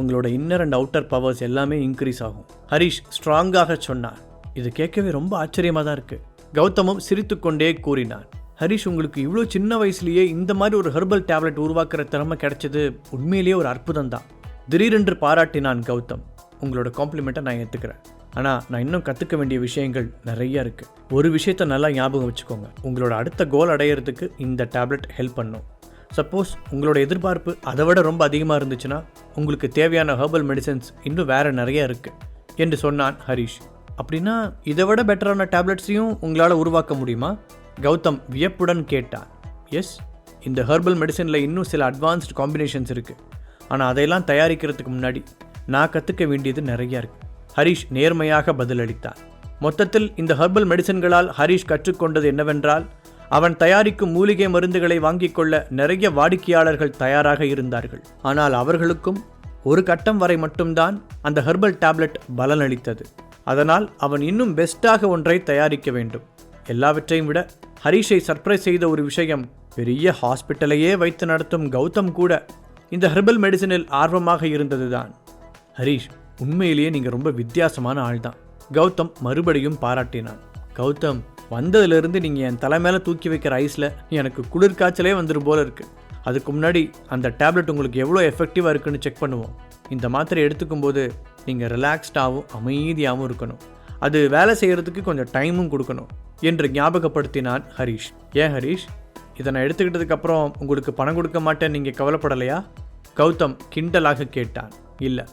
உங்களோட inner and outer powers எல்லாமே increase ஆகும். ஹரிஷ் ஸ்ட்ராங்காக சொன்னார். இது கேட்கவே ரொம்ப ஆச்சரியமாக தான் இருக்குது கௌதமும் சிரித்துக்கொண்டே கூறினார். ஹரிஷ் உங்களுக்கு இவ்வளோ சின்ன வயசுலேயே இந்த மாதிரி ஒரு ஹெர்பல் டேப்லெட் உருவாக்குற திறமை கிடைச்சது உண்மையிலேயே ஒரு அற்புதம் தான் திடீரென்று பாராட்டினான் கௌதம். உங்களோட காம்ப்ளிமெண்ட்டை நான் ஏற்றுக்கிறேன் ஆனால் நான் இன்னும் கற்றுக்க வேண்டிய விஷயங்கள் நிறைய இருக்குது ஒரு விஷயத்த நல்லா ஞாபகம் வச்சுக்கோங்க. உங்களோட அடுத்த கோல் அடையிறதுக்கு இந்த டேப்லெட் ஹெல்ப் பண்ணும். சப்போஸ் உங்களோட எதிர்பார்ப்பு அதை விட ரொம்ப அதிகமாக இருந்துச்சுன்னா உங்களுக்கு தேவையான ஹெர்பல் மெடிசன்ஸ் இன்னும் வேறு நிறைய இருக்குது என்று சொன்னான் ஹரிஷ். அப்படின்னா இதை விட பெட்டரான டேப்லெட்ஸையும் உங்களால் உருவாக்க முடியுமா? கௌதம் வியப்புடன் கேட்டான். எஸ் இந்த ஹெர்பல் மெடிசனில் இன்னும் சில அட்வான்ஸ்டு காம்பினேஷன்ஸ் இருக்குது ஆனால் அதையெல்லாம் தயாரிக்கிறதுக்கு முன்னாடி நான் கற்றுக்க வேண்டியது நிறைய இருக்கு ஹரிஷ் நேர்மையாக பதிலளித்தான் மொத்தத்தில் இந்த ஹெர்பல் மெடிசன்களால் ஹரிஷ் கற்றுக்கொண்டது என்னவென்றால் அவன் தயாரிக்கும் மூலிகை மருந்துகளை வாங்கிக் கொள்ள நிறைய வாடிக்கையாளர்கள் தயாராக இருந்தார்கள். ஆனால் அவர்களுக்கும் ஒரு கட்டம் வரை மட்டும்தான் அந்த ஹெர்பல் டேப்லெட் பலனளித்தது. அதனால் அவன் இன்னும் பெஸ்ட்டாக ஒன்றை தயாரிக்க வேண்டும். எல்லாவற்றையும் விட ஹரிஷை சர்ப்ரைஸ் செய்த ஒரு விஷயம் பெரிய ஹாஸ்பிட்டலையே வைத்து நடத்தும் கௌதம் கூட இந்த ஹெர்பல் மெடிசனில் ஆர்வமாக இருந்ததுதான். ஹரிஷ் உண்மையிலேயே நீங்கள் ரொம்ப வித்தியாசமான ஆள் தான் கௌதம் மறுபடியும் பாராட்டினான். கௌதம் வந்ததுலேருந்து நீங்கள் என் தலை மேலே தூக்கி வைக்கிற ஐஸில் எனக்கு குளிர் காய்ச்சலே வந்துடும் போல இருக்குது அதுக்கு முன்னாடி அந்த டேப்லெட் உங்களுக்கு எவ்வளோ எஃபெக்டிவாக இருக்குன்னு செக் பண்ணுவோம். இந்த மாத்திரை எடுத்துக்கும் போது நீங்கள் ரிலாக்ஸ்டாகவும் அமைதியாகவும் இருக்கணும். அது வேலை செய்கிறதுக்கு கொஞ்சம் டைமும் கொடுக்கணும் என்று ஞாபகப்படுத்தினான் ஹரிஷ். ஏன் ஹரிஷ்? இதை நான் எடுத்துக்கிட்டதுக்கப்புறம் உங்களுக்கு பணம் கொடுக்க மாட்டேன் நீங்கள் கவலைப்படலையா? கௌதம் கிண்டலாக கேட்டான். இல்லை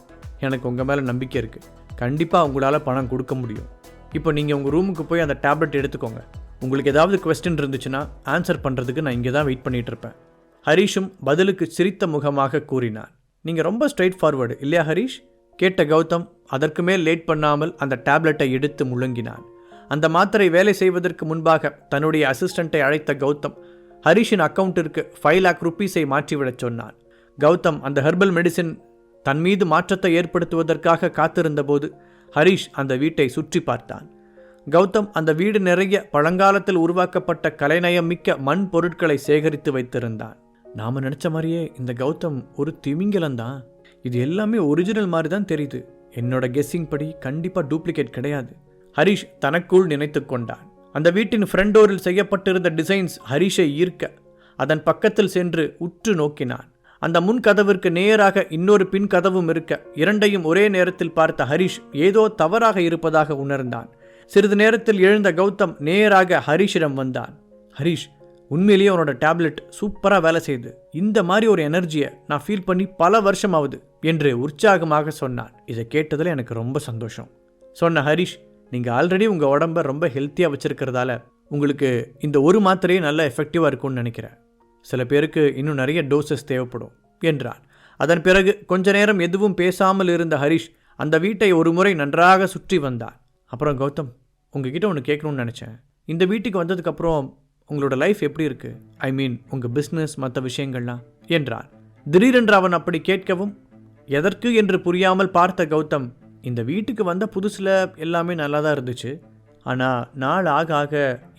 எனக்கு உங்கள் மேலே நம்பிக்கை இருக்குது கண்டிப்பாக உங்களால் பணம் கொடுக்க முடியும். இப்போ நீங்கள் உங்கள் ரூமுக்கு போய் அந்த டேப்லெட் எடுத்துக்கோங்க. உங்களுக்கு ஏதாவது கொஸ்டின் இருந்துச்சுன்னா ஆன்சர் பண்ணுறதுக்கு நான் இங்கே தான் வெயிட் பண்ணிகிட்ருப்பேன் இருப்பேன். ஹரிஷும் பதிலுக்கு சிரித்த முகமாக கூறினார். நீங்கள் ரொம்ப ஸ்ட்ரைட் ஃபார்வர்டு இல்லையா ஹரிஷ்? கேட்ட கௌதம் அதற்கு மேல் லேட் பண்ணாமல் அந்த டேப்லெட்டை எடுத்து முழுங்கினான். அந்த மாத்திரை வேலை செய்வதற்கு முன்பாக தன்னுடைய அசிஸ்டண்ட்டை அழைத்த கௌதம் ஹரிஷின் அக்கவுண்டிற்கு ஃபைவ் லேக் ருப்பீஸை மாற்றிவிடச் சொன்னான் கௌதம் அந்த ஹெர்பல் மெடிசின் தன் மீது மாற்றத்தை ஏற்படுத்துவதற்காக காத்திருந்தபோது ஹரிஷ் அந்த வீட்டை சுற்றி பார்த்தான். கௌதம் அந்த வீடு நிறைய பழங்காலத்தில் உருவாக்கப்பட்ட கலைநயம் மிக்க மண் பொருட்களை சேகரித்து வைத்திருந்தான். நாம நினச்ச மாதிரியே இந்த கௌதம் ஒரு திமிங்கலம் தான். இது எல்லாமே ஒரிஜினல் மாதிரி தான் தெரியுது. என்னோட கெஸ்ஸிங் படி கண்டிப்பாக டூப்ளிகேட் கிடையாது. ஹரிஷ் தனக்குள் நினைத்து கொண்டான். அந்த வீட்டின் ஃப்ரண்ட் டோரில் செய்யப்பட்டிருந்த டிசைன்ஸ் ஹரிஷை ஈர்க்க அதன் பக்கத்தில் சென்று உற்று நோக்கினான். அந்த முன் கதவிற்கு நேராக இன்னொரு பின் கதவும் இருக்க இரண்டையும் ஒரே நேரத்தில் பார்த்த ஹரிஷ் ஏதோ தவறாக இருப்பதாக உணர்ந்தான். சிறிது நேரத்தில் எழுந்த கௌதம் நேராக ஹரிஷிடம் வந்தான். ஹரிஷ் உண்மையிலேயே உன்னோட டேப்லெட் சூப்பராக வேலை செய்யுது. இந்த மாதிரி ஒரு எனர்ஜியை நான் ஃபீல் பண்ணி பல வருஷம் ஆகுது என்று உற்சாகமாக சொன்னான். இதை கேட்டதில் எனக்கு ரொம்ப சந்தோஷம். சொன்ன ஹரிஷ் நீங்கள் ஆல்ரெடி உங்கள் உடம்ப ரொம்ப ஹெல்த்தியாக வச்சுருக்கிறதால உங்களுக்கு இந்த ஒரு மாத்திரையே நல்ல எஃபெக்டிவாக இருக்கும்னு நினைக்கிறேன். சில பேருக்கு இன்னும் நிறைய டோசஸ் தேவைப்படும் என்றான். அதன் பிறகு கொஞ்ச நேரம் எதுவும் பேசாமல் இருந்த ஹரிஷ் அந்த வீட்டை ஒரு முறை நன்றாக சுற்றி வந்தான். அப்புறம் கௌதம் உங்ககிட்ட ஒன்று கேட்கணும்னு நினச்சேன். இந்த வீட்டுக்கு வந்ததுக்கப்புறம் உங்களோட லைஃப் எப்படி இருக்குது ஐ மீன் உங்கள் பிஸ்னஸ் மற்ற விஷயங்கள்லாம் என்றான். திடீரென்று அவன் அப்படி கேட்கவும் எதற்கு? என்று புரியாமல் பார்த்த கௌதம் இந்த வீட்டுக்கு வந்த புதுசில் எல்லாமே நல்லா தான் இருந்துச்சு. ஆனால் நாள் ஆக ஆக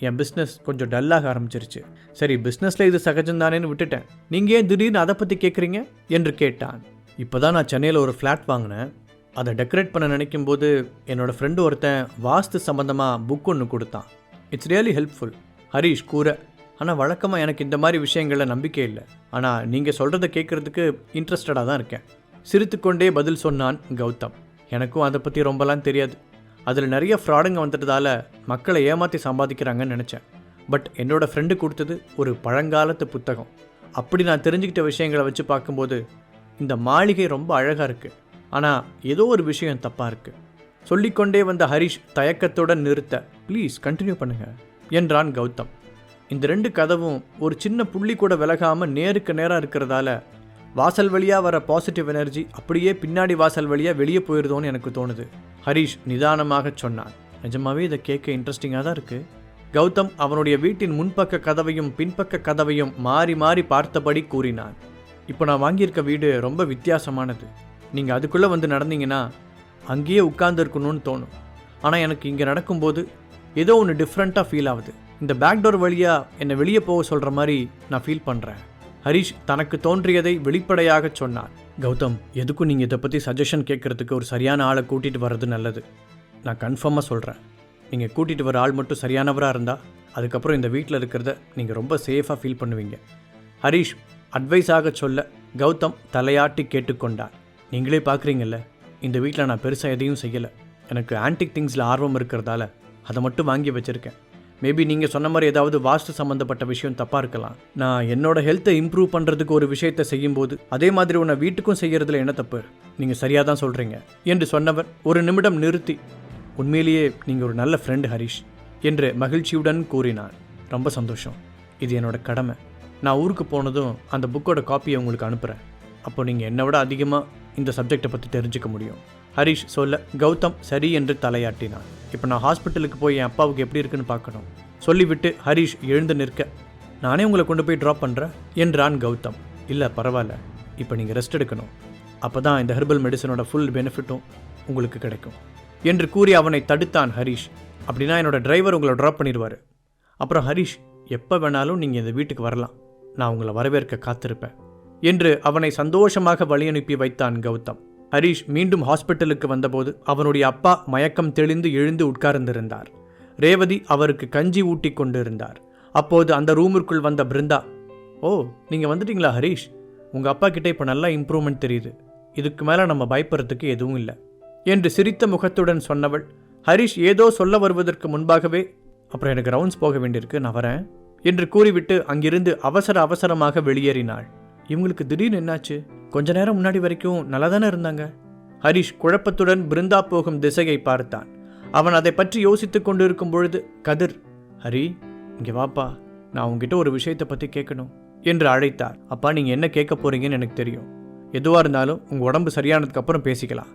என் பிஸ்னஸ் கொஞ்சம் டல்லாக ஆரம்பிச்சிருச்சு. சரி பிஸ்னஸில் இது சகஜம்தானேன்னு விட்டுட்டேன். நீங்கள் ஏன் திடீர்னு அதை பற்றி கேட்குறீங்க என்று கேட்டான். இப்போ தான் நான் சென்னையில் ஒரு ஃப்ளாட் வாங்கினேன். அதை டெக்கரேட் பண்ண நினைக்கும் போது என்னோடய ஃப்ரெண்டு ஒருத்தன் வாஸ்து சம்மந்தமாக புக் ஒன்று கொடுத்தான். இட்ஸ் ரியலி ஹெல்ப்ஃபுல் ஹரிஷ் கூற ஆனால் வழக்கமாக எனக்கு இந்த மாதிரி விஷயங்களில் நம்பிக்கை இல்லை. ஆனால் நீங்கள் சொல்கிறத கேட்குறதுக்கு இன்ட்ரெஸ்டடாக தான் இருக்கேன். சிரித்துக்கொண்டே பதில் சொன்னான் கௌதம். எனக்கும் அதை பற்றி ரொம்பலாம் தெரியாது. அதில் நிறைய ஃப்ராடுங்க வந்துட்டதால மக்களை ஏமாற்றி சம்பாதிக்கிறாங்கன்னு நினச்சேன். பட் என்னோடய ஃப்ரெண்டு கொடுத்தது ஒரு பழங்காலத்து புத்தகம். அப்படி நான் தெரிஞ்சுக்கிட்ட விஷயங்களை வச்சு பார்க்கும்போது இந்த மாளிகை ரொம்ப அழகாக இருக்குது ஆனால் ஏதோ ஒரு விஷயம் தப்பாக இருக்குது சொல்லிக்கொண்டே வந்த ஹரிஷ் தயக்கத்துடன் நிறுத்த ப்ளீஸ் கண்டினியூ பண்ணுங்கள் என்றான் கௌதம். இந்த ரெண்டு கதவும் ஒரு சின்ன புள்ளி கூட விலகாமல் நேருக்கு நேராக இருக்கிறதால வாசல் வழியாக வர பாசிட்டிவ் எனர்ஜி அப்படியே பின்னாடி வாசல் வழியாக வெளியே போயிடுதோன்னு எனக்கு தோணுது. ஹரிஷ் நிதானமாக சொன்னான். நிஜமாவே இதை கேட்க இன்ட்ரெஸ்டிங்காக தான் இருக்குது கௌதம் அவனுடைய வீட்டின் முன்பக்க கதவையும் பின்பக்க கதவையும் மாறி மாறி பார்த்தபடி கூறினான். இப்போ நான் வாங்கியிருக்க வீடு ரொம்ப வித்தியாசமானது. நீங்கள் அதுக்குள்ளே வந்து நடந்தீங்கன்னா அங்கேயே உட்கார்ந்துருக்கணும்னு தோணும். ஆனால் எனக்கு இங்கே நடக்கும்போது ஏதோ ஒன்று டிஃப்ரெண்ட்டாக ஃபீல் ஆகுது. இந்த பேக் டோர் வழியாக என்னை வெளியே போக சொல்கிற மாதிரி நான் ஃபீல் பண்ணுறேன் ஹரிஷ் தனக்கு தோன்றியதை வெளிப்படையாக சொன்னார் கௌதம் எதுக்கும் நீங்கள் இதை பற்றி சஜஷன் கேட்கறதுக்கு ஒரு சரியான ஆளை கூட்டிகிட்டு வர்றது நல்லது. நான் கன்ஃபார்மாக சொல்கிறேன் நீங்கள் கூட்டிகிட்டு வர ஆள் மட்டும் சரியானவராக இருந்தால் அதுக்கப்புறம் இந்த வீட்டில் இருக்கிறத நீங்கள் ரொம்ப சேஃபாக ஃபீல் பண்ணுவீங்க. ஹரிஷ் அட்வைஸாக சொல்ல கௌதம் தலையாட்டி கேட்டுக்கொண்டார் நீங்களே பார்க்குறீங்கல்ல இந்த வீட்டில் நான் பெருசாக எதையும் செய்யலை. எனக்கு ஆன்டிக் திங்ஸில் ஆர்வம் இருக்கிறதால அதை மட்டும் வாங்கி வச்சுருக்கேன். மேபி நீங்கள் சொன்ன மாதிரி ஏதாவது வாஸ்து சம்மந்தப்பட்ட விஷயம் தப்பாக இருக்கலாம். நான் என்னோட ஹெல்த்தை இம்ப்ரூவ் பண்ணுறதுக்கு ஒரு விஷயத்தை செய்யும்போது அதே மாதிரி உன்னை வீட்டுக்கும் செய்கிறதுல என்ன தப்பு? நீங்கள் சரியாக தான் சொல்கிறீங்க என்று சொன்னவர் ஒரு நிமிடம் நிறுத்தி உண்மையிலேயே நீங்கள் ஒரு நல்ல ஃப்ரெண்டு ஹரிஷ் என்று மகிழ்ச்சியுடன் கூறினான். ரொம்ப சந்தோஷம். இது என்னோட கடமை. நான் ஊருக்கு போனதும் அந்த புக்கோட காப்பியை உங்களுக்கு அனுப்புகிறேன் அப்போ நீங்கள் என்னை விட அதிகமாக இந்த சப்ஜெக்டை பற்றி தெரிஞ்சுக்க முடியும். ஹரிஷ் சொல்ல கௌதம் சரி என்று தலையாட்டினான். இப்போ நான் ஹாஸ்பிட்டலுக்கு போய் என் அப்பாவுக்கு எப்படி இருக்குன்னு பார்க்கணும். சொல்லிவிட்டு ஹரிஷ் எழுந்து நிற்க நானே உங்களை கொண்டு போய் ட்ராப் பண்ணுறேன் என்றான் கௌதம். இல்லை பரவாயில்ல. இப்போ நீங்கள் ரெஸ்ட் எடுக்கணும். அப்போ தான் இந்த ஹெர்பல் மெடிசனோட ஃபுல் பெனிஃபிட்டும் உங்களுக்கு கிடைக்கும் என்று கூறி அவனை தடுத்தான் ஹரிஷ். அப்படின்னா என்னோடய டிரைவர் உங்களை ட்ராப் பண்ணிடுவார். அப்புறம் ஹரிஷ் எப்போ வேணாலும் நீங்கள் இந்த வீட்டுக்கு வரலாம். நான் உங்களை வரவேற்க காத்திருப்பேன் என்று அவனை சந்தோஷமாக வழியனுப்பி வைத்தான் கௌதம். ஹரிஷ் மீண்டும் ஹாஸ்பிட்டலுக்கு வந்தபோது அவனுடைய அப்பா மயக்கம் தெளிந்து எழுந்து உட்கார்ந்திருந்தார். ரேவதி அவருக்கு கஞ்சி ஊட்டி கொண்டிருந்தார். அப்போது அந்த ரூமிற்குள் வந்த பிருந்தா ஓ நீங்கள் வந்துட்டீங்களா ஹரிஷ்? உங்கள் அப்பா கிட்டே இப்போ நல்லா இம்ப்ரூவ்மெண்ட் தெரியுது. இதுக்கு மேலே நம்ம பயப்படுறதுக்கு எதுவும் இல்லை. என்று சிரித்த முகத்துடன் சொன்னவள் ஹரிஷ் ஏதோ சொல்ல வருவதற்கு முன்பாகவே அப்புறம் எனக்கு ரவுண்ட்ஸ் போக வேண்டியிருக்கு நான் வரேன் என்று கூறிவிட்டு அங்கிருந்து அவசர அவசரமாக வெளியேறினாள். இவங்களுக்கு திடீர்னு என்னாச்சு? கொஞ்ச நேரம் முன்னாடி வரைக்கும் நல்லா தானே இருந்தாங்க? ஹரிஷ் குழப்பத்துடன் பிருந்தா போகும் திசையை பார்த்தான். அவன் அதை பற்றி யோசித்துக் கொண்டிருக்கும் பொழுது கதிர் ஹரி இங்கே வாப்பா நான் உங்ககிட்ட ஒரு விஷயத்தை பற்றி கேட்கணும் என்று அழைத்தார். அப்பா நீங்கள் என்ன கேட்க போறீங்கன்னு எனக்கு தெரியும். எதுவாக இருந்தாலும் உங்கள் உடம்பு சரியானதுக்கப்புறம் பேசிக்கலாம்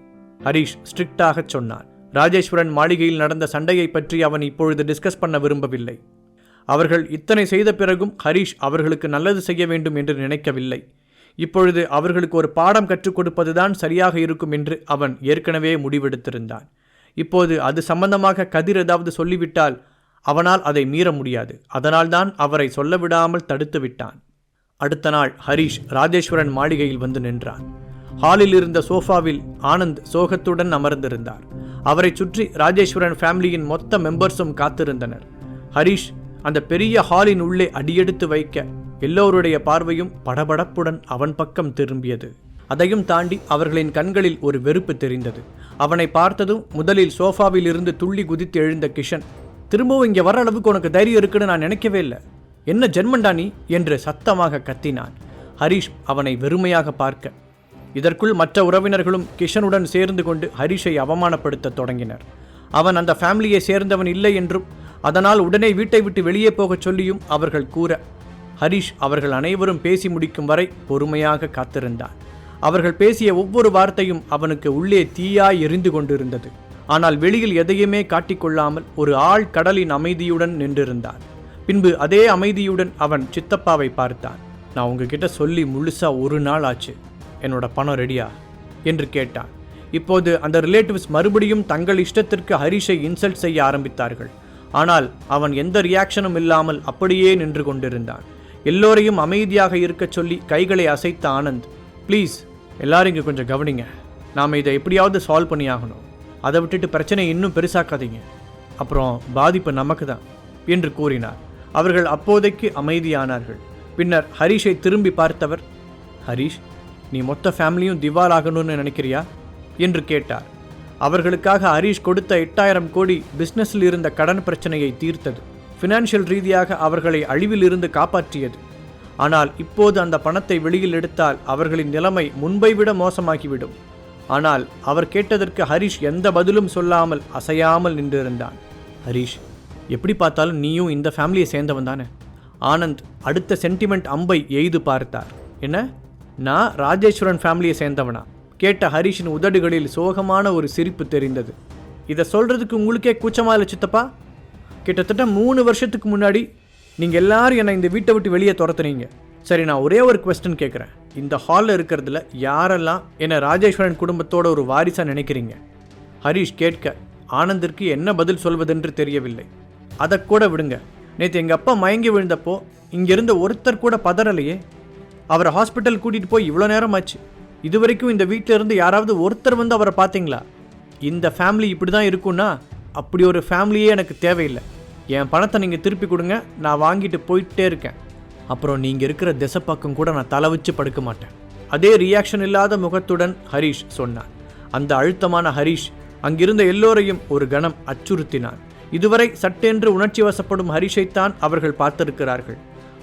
ஹரிஷ் ஸ்ட்ரிக்டாக சொன்னான். ராஜேஸ்வரன் மாளிகையில் நடந்த சண்டையை பற்றி அவன் இப்பொழுது டிஸ்கஸ் பண்ண விரும்பவில்லை. அவர்கள் இத்தனை செய்த பிறகும் ஹரிஷ் அவர்களுக்கு நல்லது செய்ய வேண்டும் என்று நினைக்கவில்லை. இப்பொழுது அவர்களுக்கு ஒரு பாடம் கற்றுக் கொடுப்பதுதான் சரியாக இருக்கும் என்று அவன் ஏற்கனவே முடிவெடுத்திருந்தான். இப்போது அது சம்பந்தமாக கதிர் ஏதாவது சொல்லிவிட்டால் அவனால் அதை மீற முடியாது. அதனால்தான் அவரை சொல்ல விடாமல் தடுத்து விட்டான். அடுத்த நாள் ஹரிஷ் ராஜேஸ்வரன் மாளிகையில் வந்து நின்றான். ஹாலில் இருந்த சோஃபாவில் ஆனந்த் சோகத்துடன் அமர்ந்திருந்தார். அவரை சுற்றி ராஜேஸ்வரன் ஃபேமிலியின் மொத்த மெம்பர்ஸும் காத்திருந்தனர். ஹரிஷ் அந்த பெரிய ஹாலின் உள்ளே அடியெடுத்து வைக்க எல்லோருடைய பார்வையும் படபடப்புடன் அவன் பக்கம் திரும்பியது. அதையும் தாண்டி அவர்களின் கண்களில் ஒரு வெறுப்பு தெரிந்தது. அவனை பார்த்ததும் முதலில் சோஃபாவில் இருந்து துள்ளி குதித்து எழுந்த கிஷன் திரும்பவும் இங்கே வர அளவுக்கு உனக்கு தைரியம் இருக்குன்னு நான் நினைக்கவே இல்லை. என்ன ஜென்மண்டானி என்று சத்தமாக கத்தினான். ஹரிஷ் அவனை வெறுமையாக பார்க்க. இதற்குள் மற்ற உறவினர்களும் கிஷனுடன் சேர்ந்து கொண்டு ஹரிஷை அவமானப்படுத்த தொடங்கினர். அவன் அந்த ஃபேமிலியை சேர்ந்தவன் இல்லை என்றும் அதனால் உடனே வீட்டை விட்டு வெளியே போகச் சொல்லியும் அவர்கள் கூற ஹரிஷ் அவர்கள் அனைவரும் பேசி முடிக்கும் வரை பொறுமையாக காத்திருந்தான். அவர்கள் பேசிய ஒவ்வொரு வார்த்தையும் அவனுக்கு உள்ளே தீயாய் எரிந்து கொண்டிருந்தது. ஆனால் வெளியில் எதையுமே காட்டிக்கொள்ளாமல் ஒரு ஆள் கடலின் அமைதியுடன் நின்றிருந்தான். பின்பு அதே அமைதியுடன் அவன் சித்தப்பாவை பார்த்தான். நான் உங்ககிட்ட சொல்லி முழுசா ஒரு நாள் ஆச்சு. என்னோட பணம் ரெடியா? என்று கேட்டான். இப்போது அந்த ரிலேட்டிவ்ஸ் மறுபடியும் தங்கள் இஷ்டத்திற்கு ஹரிஷை இன்சல்ட் செய்ய ஆரம்பித்தார்கள். ஆனால் அவன் எந்த ரியாக்ஷனும் இல்லாமல் அப்படியே நின்று கொண்டிருந்தான். எல்லோரையும் அமைதியாக இருக்கச் சொல்லி கைகளை அசைத்த ஆனந்த் ப்ளீஸ் எல்லாரும் இங்கே கொஞ்சம் கவனிங்க. நாம் இதை எப்படியாவது சால்வ் பண்ணி ஆகணும். அதை விட்டுட்டு பிரச்சனையை இன்னும் பெருசாக்காதீங்க. அப்புறம் பாதிப்பு நமக்கு தான் என்று கூறினார். அவர்கள் அப்போதைக்கு அமைதியானார்கள். பின்னர் ஹரிஷை திரும்பி பார்த்தவர் ஹரிஷ் நீ மொத்த ஃபேமிலியும் திவால் ஆகணும்னு நினைக்கிறியா? என்று கேட்டார். அவர்களுக்காக ஹரீஷ் கொடுத்த எட்டாயிரம் கோடி பிஸ்னஸில் இருந்த கடன் பிரச்சனையை தீர்த்தது. ஃபினான்ஷியல் ரீதியாக அவர்களை அழிவிலிருந்து காப்பாற்றியது. ஆனால் இப்போது அந்த பணத்தை வெளியில் எடுத்தால் அவர்களின் நிலைமை முன்பை விட மோசமாகிவிடும். ஆனால் அவர் கேட்டதற்கு ஹரிஷ் எந்த பதிலும் சொல்லாமல் அசையாமல் நின்றிருந்தான். ஹரிஷ் எப்படி பார்த்தாலும் நீயும் இந்த ஃபேமிலியை சேர்ந்தவன் தானே? ஆனந்த் அடுத்த சென்டிமெண்ட் அம்பை எய்து பார்த்தார். என்ன? நான் ராஜேஸ்வரன் ஃபேமிலியை சேர்ந்தவனா? கேட்ட ஹரிஷின் உதடுகளில் சோகமான ஒரு சிரிப்பு தெரிந்தது. இதை சொல்கிறதுக்கு உங்களுக்கே கூச்சமா இல்லை சித்தப்பா? கிட்டத்தட்ட மூணு வருஷத்துக்கு முன்னாடி நீங்கள் எல்லாரும் என்னை இந்த வீட்டை விட்டு வெளியே துரத்துனீங்க. சரி நான் ஒரே ஒரு கொஸ்டின் கேட்குறேன் இந்த ஹாலில் இருக்கிறதுல யாரெல்லாம் என்னை ராஜேஸ்வரன் குடும்பத்தோட ஒரு வாரிசாக நினைக்கிறீங்க? ஹரிஷ் கேட்க ஆனந்திற்கு என்ன பதில் சொல்வதென்று தெரியவில்லை. அதை கூட விடுங்க. நேற்று எங்கள் அப்பா மயங்கி விழுந்தப்போ இங்கிருந்த ஒருத்தர் கூட பதறலையே. அவரை ஹாஸ்பிட்டல் கூட்டிகிட்டு போய் இவ்வளோ நேரம் ஆச்சு இது வரைக்கும் இந்த வீட்டில் இருந்து யாராவது ஒருத்தர் வந்து அவரை பார்த்தீங்களா? இந்த ஃபேமிலி இப்படி தான் இருக்குன்னா அப்படி ஒரு ஃபேமிலியே எனக்கு தேவையில்லை. என் பணத்தை நீங்கள் திருப்பி கொடுங்க நான் வாங்கிட்டு போயிட்டே இருக்கேன். அப்புறம் நீங்கள் இருக்கிற திசை பக்கம் கூட நான் தலை வச்சு படுக்க மாட்டேன். அதே ரியாக்ஷன் இல்லாத முகத்துடன் ஹரிஷ் சொன்னான். அந்த அழுத்தமான ஹரிஷ் அங்கிருந்த எல்லோரையும் ஒரு கணம் அச்சுறுத்தினான். இதுவரை சட்டென்று உணர்ச்சி வசப்படும் ஹரிஷைத்தான் அவர்கள் பார்த்திருக்கிறார்கள்.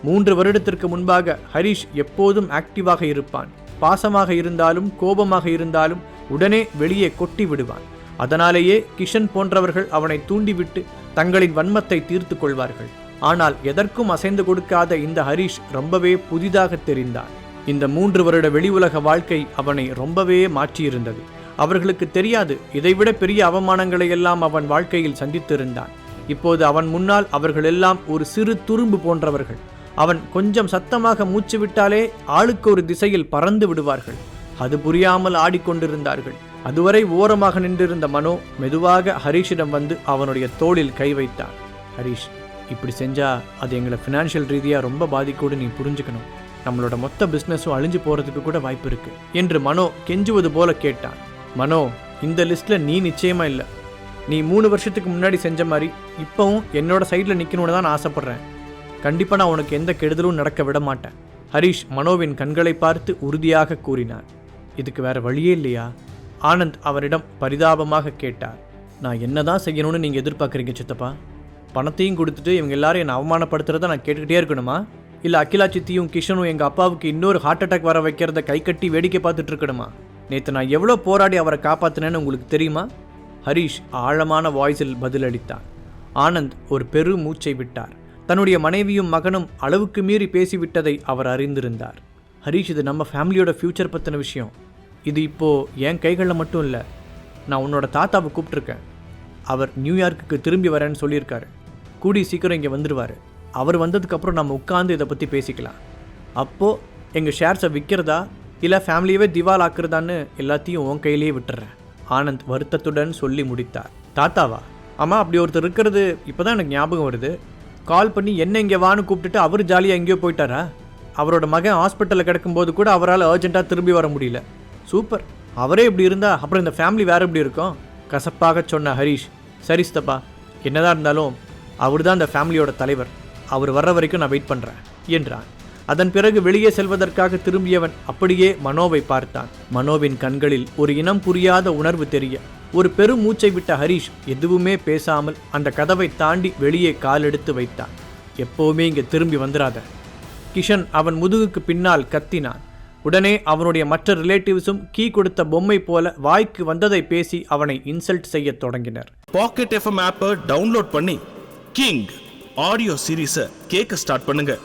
மூன்று வருடத்திற்கு முன்பாக ஹரிஷ் எப்போதும் ஆக்டிவாக இருப்பான். பாசமாக இருந்தாலும் கோபமாக இருந்தாலும் உடனே வெளியே கொட்டி விடுவான். அதனாலேயே கிஷன் போன்றவர்கள் அவனை தூண்டிவிட்டு தங்களின் வன்மத்தை தீர்த்து கொள்வார்கள். ஆனால் எதற்கும் அசைந்து கொடுக்காத இந்த ஹரிஷ் ரொம்பவே புதிதாக தெரிந்தான். இந்த மூன்று வருட வெளி உலக வாழ்க்கை அவனை ரொம்பவே மாற்றியிருந்தது. அவர்களுக்கு தெரியாது இதைவிட பெரிய அவமானங்களை எல்லாம் அவன் வாழ்க்கையில் சந்தித்திருந்தான். இப்போது அவன் முன்னால் அவர்கள் எல்லாம் ஒரு சிறு துரும்பு போன்றவர்கள். அவன் கொஞ்சம் சத்தமாக மூச்சு விட்டாலே ஆளுக்கு ஒரு திசையில் பறந்து விடுவார்கள். அது புரியாமல் ஆடிக்கொண்டிருந்தார்கள். அதுவரை ஓரமாக நின்றிருந்த மனோ மெதுவாக ஹரிஷிடம் வந்து அவனுடைய தோளில் கை வைத்தான். ஹரிஷ் இப்படி செஞ்சால் அது எங்களை ஃபினான்ஷியல் ரீதியாக ரொம்ப பாதிக்கூடு நீ புரிஞ்சுக்கணும். நம்மளோட மொத்த பிஸ்னஸும் அழிஞ்சு போகிறதுக்கு கூட வாய்ப்பு இருக்குது என்று மனோ கெஞ்சுவது போல கேட்டான். மனோ இந்த லிஸ்ட்டில் நீ நிச்சயமாக இல்லை. நீ மூணு வருஷத்துக்கு முன்னாடி செஞ்ச மாதிரி இப்போவும் என்னோட சைடில் நிற்கணும்னு தான் நான் ஆசைப்பட்றேன். கண்டிப்பாக நான் உனக்கு எந்த கெடுதலும் நடக்க விட மாட்டேன் ஹரிஷ் மனோவின் கண்களை பார்த்து உறுதியாக கூறினார். இதுக்கு வேற வழியே இல்லையா? ஆனந்த் அவரிடம் பரிதாபமாக கேட்டார். நான் என்ன தான் செய்யணும்னு நீங்கள் எதிர்பார்க்குறீங்க சித்தப்பா? பணத்தையும் கொடுத்துட்டு இவங்க எல்லாரும் என்னை அவமானப்படுத்துகிறத நான் கேட்டுக்கிட்டே இருக்கணுமா? இல்லை அகிலா சித்தியும் கிஷனும் எங்கள் அப்பாவுக்கு இன்னொரு ஹார்ட் அட்டாக் வர வைக்கிறத கை கட்டி வேடிக்கை பார்த்துட்டு இருக்கணுமா? நேற்று நான் எவ்வளோ போராடி அவரை காப்பாற்றினேன்னு உங்களுக்கு தெரியுமா? ஹரிஷ் ஆழமான வாய்ஸில் பதிலளித்தார். ஆனந்த் ஒரு பெரு மூச்சை விட்டார். தன்னுடைய மனைவியும் மகனும் அளவுக்கு மீறி பேசிவிட்டதை அவர் அறிந்திருந்தார். ஹரிஷ் இது நம்ம ஃபேமிலியோட ஃப்யூச்சர் பற்றின விஷயம். இது இப்போது என் கைகளில் மட்டும் இல்லை நான் உன்னோட தாத்தாவை கூப்பிட்ருக்கேன் அவர் நியூயார்க்குக்கு திரும்பி வரேன்னு சொல்லியிருக்காரு. கூடி சீக்கிரம் இங்கே வந்துடுவார் அவர் வந்ததுக்கப்புறம் நம்ம உட்காந்து இதை பற்றி பேசிக்கலாம். அப்போது எங்கள் ஷேர்ஸை விற்கிறதா இல்லை ஃபேமிலியவே திவால் ஆக்குறதான்னு எல்லாத்தையும் உன் கையிலேயே விட்டுறேன். ஆனந்த் வருத்தத்துடன் சொல்லி முடித்தார். தாத்தாவா? ஆமாம் அப்படி ஒருத்தர் இருக்கிறது இப்போ தான் எனக்கு ஞாபகம் வருது. கால் பண்ணி என்ன இங்கே வான்னு கூப்பிட்டுட்டு அவர் ஜாலியாக எங்கேயோ போயிட்டாரா? அவரோட மகன் ஹாஸ்பிட்டலில் கிடக்கும்போது கூட அவரால் அர்ஜென்ட்டாக திரும்பி வர முடியல. சூப்பர். அவரே இப்படி இருந்தா அப்புறம் இந்த ஃபேமிலி வேற எப்படி இருக்கும்? கசப்பாக சொன்ன ஹரிஷ் சரி சித்தப்பா என்னதான் இருந்தாலும் அவர் தான் இந்த ஃபேமிலியோட தலைவர். அவர் வர்ற வரைக்கும் நான் வெயிட் பண்ணுறேன் என்றான். அதன் பிறகு வெளியே செல்வதற்காக திரும்பியவன் அப்படியே மனோவை பார்த்தான். மனோவின் கண்களில் ஒரு இனம் புரியாத உணர்வு தெரிய ஒரு பெரும் மூச்சை விட்ட ஹரிஷ் எதுவுமே பேசாமல் அந்த கதவை தாண்டி வெளியே காலெடுத்து வைத்தான். எப்போவுமே இங்கே திரும்பி வந்துடாத கிஷன் அவன் முதுகுக்கு பின்னால் கத்தினான். உடனே அவனுடைய மற்ற ரிலேட்டிவ்ஸும் கீ கொடுத்த பொம்மை போல வாய்க்கு வந்ததை பேசி அவனை இன்சல்ட் செய்யத் தொடங்கினர். பாக்கெட் எஃப்எம் ஆப்பை டவுன்லோட் பண்ணி கிங் ஆடியோ சீரீஸை கேட்க ஸ்டார்ட் பண்ணுங்க.